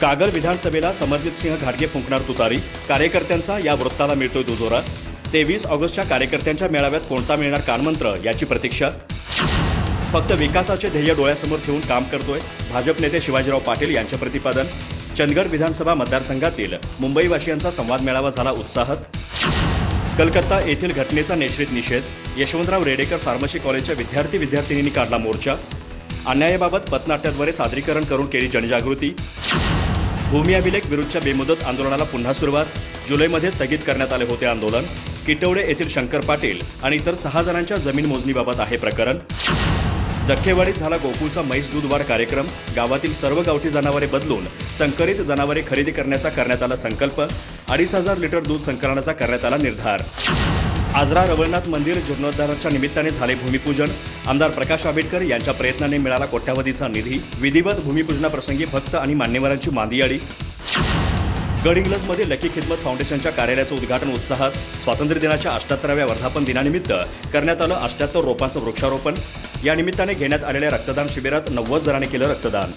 कागल विधानसभेला समरजित सिंह घाटगे फुंकणार तुतारी. कार्यकर्त्यांचा या वृत्ताला मिळतोय दुजोरा. तेवीस ऑगस्टच्या कार्यकर्त्यांच्या मेळाव्यात कोणता मिळणार कानमंत्र याची प्रतीक्षा. फक्त विकासाचे ध्येय डोळ्यासमोर ठेवून काम करतोय. भाजप नेते शिवाजीराव पाटील यांचे प्रतिपादन. चंदगड विधानसभा मतदारसंघातील मुंबईवासियांचा संवाद मेळावा झाला उत्साहात. कलकत्ता येथील घटनेचा नेश्रित निषेध. यशवंतराव रेडेकर फार्मसी कॉलेजच्या विद्यार्थी विद्यार्थिनींनी काढला मोर्चा. अन्यायाबाबत पथनाट्याद्वारे सादरीकरण करून केली जनजागृती. भूमी अभिलेख विरुद्धच्या बेमुदत आंदोलनाला पुन्हा सुरुवात. जुलैमध्ये स्थगित करण्यात आले होते आंदोलन. किटवडे येथील शंकर पाटील आणि इतर सहा जणांच्या जमीन मोजणीबाबत आहे प्रकरण. जख्खेवाडीत झाला गोकुळचा म्हैस दूध वाढ कार्यक्रम. गावातील सर्व गावठी जनावरे बदलून संकरित जनावरे खरेदी करण्याचा करण्यात आला संकल्प. अडीच हजार लिटर दूध संकलनाचा करण्यात आला निर्धार. आजरा रवळनाथ मंदिर जीर्णोद्धाराच्या निमित्ताने झाले भूमिपूजन. आमदार प्रकाश आंबेडकर यांच्या प्रयत्नाने मिळाला कोट्यावधीचा निधी. विधिवत भूमिपूजनाप्रसंगी भक्त आणि मान्यवरांची मांदियाळी गडहिंग्लजमध्ये लकी खिदमत फाउंडेशनच्या कार्यालयाचं उद्घाटन उत्साहात. स्वातंत्र्य दिनाच्या अष्ट्याहत्तराव्या वर्धापन दिनानिमित्त करण्यात आलं अष्ट्याहत्तर रोपांचं वृक्षारोपण. या निमित्ताने घेण्यात आलेल्या रक्तदान शिबिरात नव्वद जणांनी केलं रक्तदान.